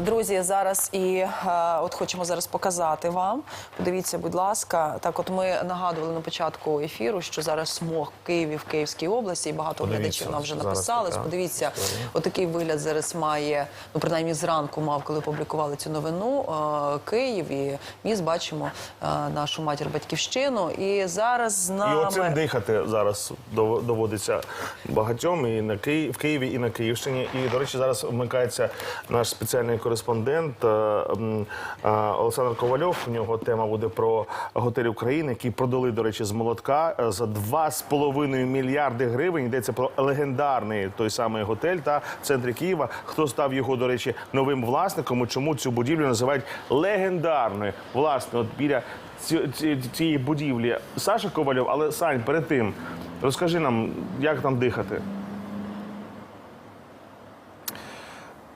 Друзі, зараз і е, от хочемо зараз показати вам. Подивіться, будь ласка. Так, от ми нагадували на початку ефіру, що зараз смог в Києві в Київській області, і багато Подивіться, глядачів нам вже написали. Подивіться, отакий вигляд зараз має. Ну принаймні зранку мав, коли публікували цю новину. е, Київ і міст бачимо е, нашу матір батьківщину. І зараз з І оцим дихати зараз доводиться багатьом і на Київ в Києві, і на Київщині. І до речі, зараз вмикається наш спеціальний кореспондент е, е, Олександр Ковальов. У нього тема буде про готель України, який продали, до речі, з молотка е, за 2,5 мільярди гривень. Йдеться про легендарний той самий готель та в центрі Києва. Хто став його, до речі, новим власником і чому цю будівлю називають легендарною? Власне, от біля ці- ці- цієї будівлі Саша Ковальов, але Сань, перед тим розкажи нам, як там дихати.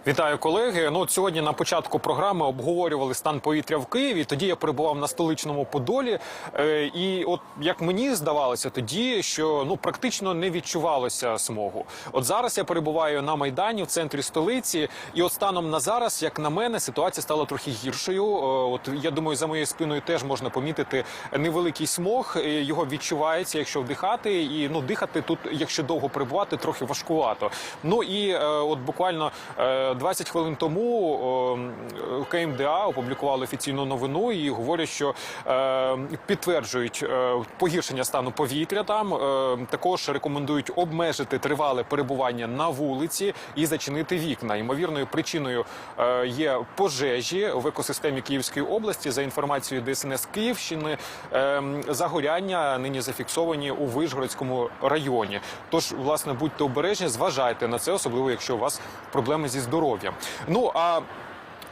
Вітаю колеги. Ну сьогодні на початку програми обговорювали стан повітря в Києві. Тоді я перебував на столичному Подолі, е, і от як мені здавалося, тоді що ну практично не відчувалося смогу. От зараз я перебуваю на майдані в центрі столиці, і от станом на зараз, як на мене, ситуація стала трохи гіршою. Е, От я думаю, за моєю спиною теж можна помітити невеликий смог. Е, Його відчувається, якщо вдихати, і ну дихати тут, якщо довго перебувати, трохи важкувато. Ну і от буквально 20 хвилин тому КМДА опублікували офіційну новину і говорять, що е, підтверджують е, погіршення стану повітря. Там е, також рекомендують обмежити тривале перебування на вулиці і зачинити вікна. Ймовірною причиною є пожежі в екосистемі Київської області. За інформацією ДСНС Київщини, загоряння нині зафіксовані у Вишгородському районі. Тож, власне, будьте обережні, зважайте на це, особливо якщо у вас проблеми зі здоров'ям. Ну а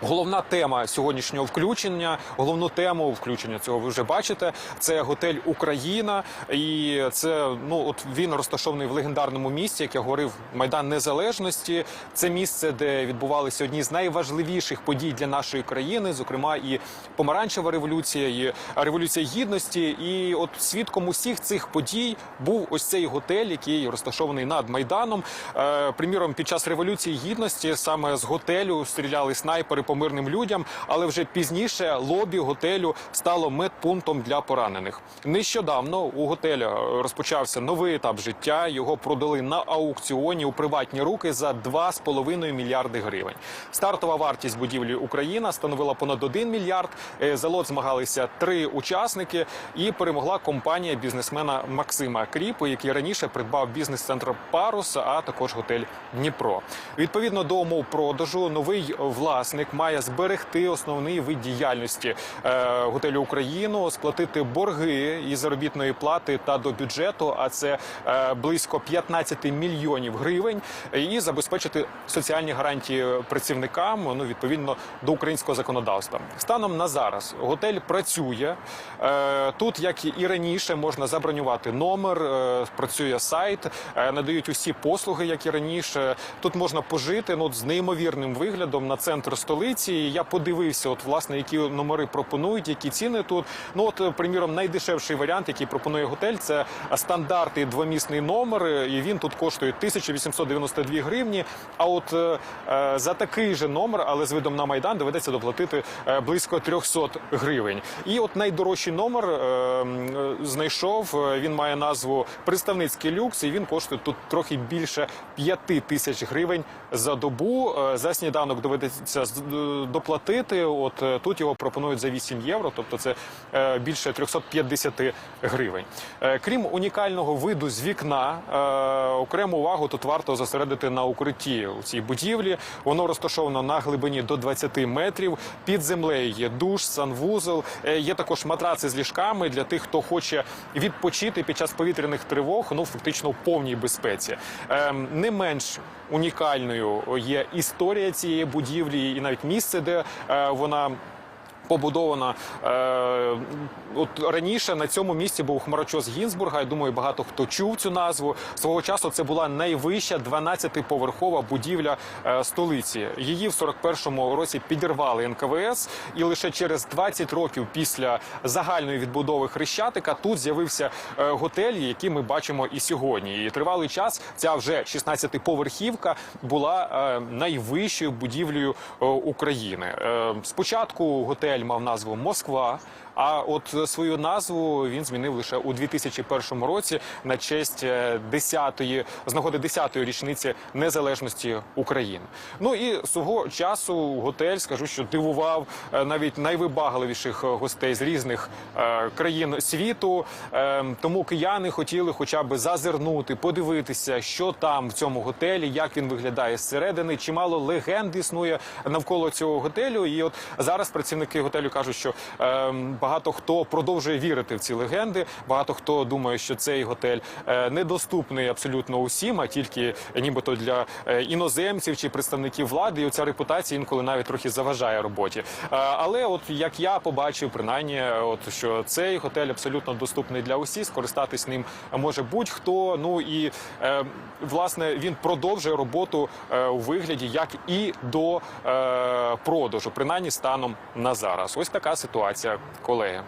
Головна тема сьогоднішнього включення, головну тему включення цього ви вже бачите. Це готель Україна, і це ну от він розташований в легендарному місці, як я говорив, майдан Незалежності. Це місце, де відбувалися одні з найважливіших подій для нашої країни, зокрема і помаранчева революція, і революція гідності. І от свідком усіх цих подій був ось цей готель, який розташований над майданом. Е, приміром, під час революції гідності саме з готелю стріляли снайпери по мирним людям, але вже пізніше лобі готелю стало медпунктом для поранених. Нещодавно у готеля розпочався новий етап життя. Його продали на аукціоні у приватні руки за 2,5 мільярди гривень. Стартова вартість будівлі Україна становила понад 1 мільярд. Е, За лот змагалися три учасники, і перемогла компанія бізнесмена Максима Кріпу, який раніше придбав бізнес-центр Парус, а також готель Дніпро. Відповідно до умов продажу, новий власник має зберегти основний вид діяльності е, готелю Україну, сплатити борги із заробітної плати та до бюджету, а це е, близько 15 мільйонів гривень, і забезпечити соціальні гарантії працівникам ну відповідно до українського законодавства. Станом на зараз готель працює Е, тут, як і раніше, можна забронювати номер, е, працює сайт, е, надають усі послуги, як і раніше. Тут можна пожити ну, з неймовірним виглядом на центр столиці. І Я подивився, от власне, які номери пропонують, які ціни тут. Ну от, е, приміром, найдешевший варіант, який пропонує готель, це стандартний двомісний номер, і він тут коштує 1892 гривні. А от е, е, за такий же номер, але з видом на майдан, доведеться доплатити е, близько 300 гривень. І от найдорожчий номер е, знайшов. е, Він має назву представницький люкс, і він коштує тут трохи більше 5 тисяч гривень за добу. Е, За сніданок доведеться з- доплатити. От е, тут його пропонують за 8 євро, тобто це е, більше 350 гривень. Е, Крім унікального виду з вікна, е, окрему увагу тут варто зосередити на укритті у цій будівлі. Воно розташовано на глибині до 20 метрів. Під землею є душ, санвузол. Е, Є також матраци з ліжками для тих, хто хоче відпочити під час повітряних тривог. Ну фактично в повній безпеці. Ем, Не менш унікальною є історія цієї будівлі, і навіть місце, де е, вона побудована е, от раніше на цьому місці був хмарочос Гінзбурга. Я думаю, багато хто чув цю назву. Свого часу це була найвища 12-поверхова будівля е, столиці. Її в 41-му році підірвали НКВС, і лише через 20 років після загальної відбудови Хрещатика тут з'явився е, готель, який ми бачимо і сьогодні. І тривалий час ця вже 16-поверхівка була е, найвищою будівлею е, України. Е, Спочатку готель мав назву Москва. А от свою назву він змінив лише у 2001 році на честь е, 10-ї, з нагоди 10-ї річниці незалежності України. Ну і свого часу готель, скажу, що дивував е, навіть найвибагливіших е, гостей з різних е, країн світу. Е, Тому кияни хотіли хоча б зазирнути, подивитися, що там в цьому готелі, як він виглядає зсередини. Чимало легенд існує навколо цього готелю. І от зараз працівники готелю кажуть, що е, багато хто продовжує вірити в ці легенди. Багато хто думає, що цей готель е, недоступний абсолютно усім, а тільки нібито для е, іноземців чи представників влади. І оця репутація інколи навіть трохи заважає роботі. Е, але, от як я побачив, принаймні, от що цей готель абсолютно доступний для усіх, скористатись ним може будь-хто. Ну і власне він продовжує роботу у вигляді, як і до продажу, принаймні станом на зараз. Ось така ситуація, колеги.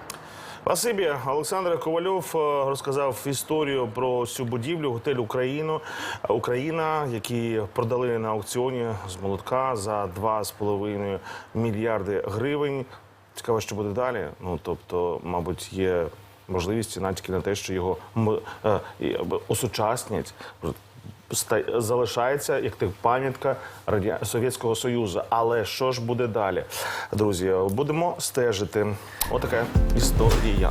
Спасибі. Олександр Ковальов е, розказав історію про цю будівлю, готель Україну Україна, які продали на аукціоні з молотка за 2,5 мільярди гривень. Цікаво, що буде далі. Ну тобто, мабуть, є можливість натяки на те, що його е, е, осучаснять. Залишається як так пам'ятка. Совєтського Союзу. Але що ж буде далі, друзі? Будемо стежити. Отака історія.